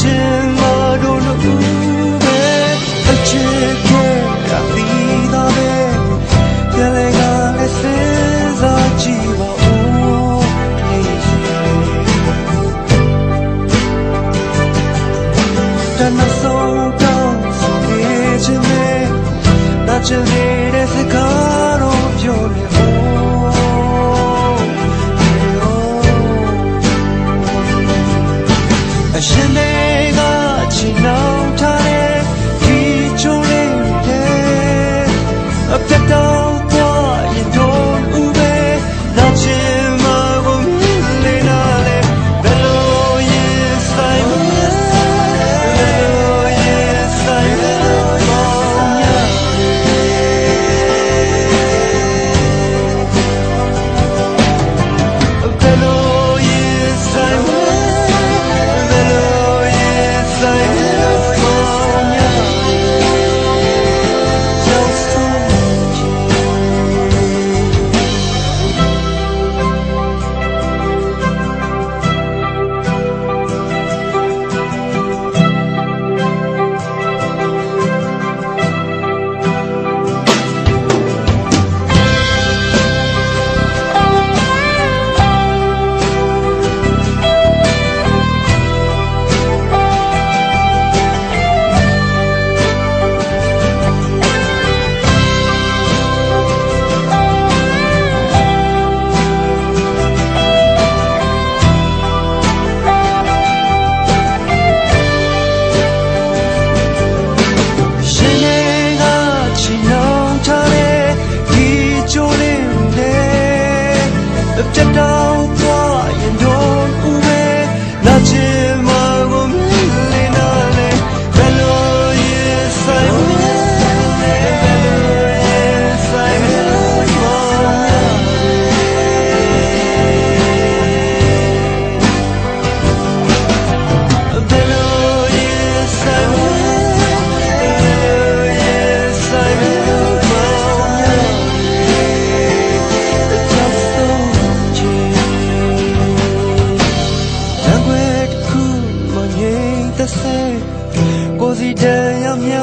ချင်းမတို့လို့ဦးပဲအချစ်ကရသည်သာပဲကြလေကလည်းစင်စားကြည့်ပါဦးနေရှိတနဆုံးကောင်းစေခြင်းနဲ့ဒါချင် จะได้ စီတန်ရမြ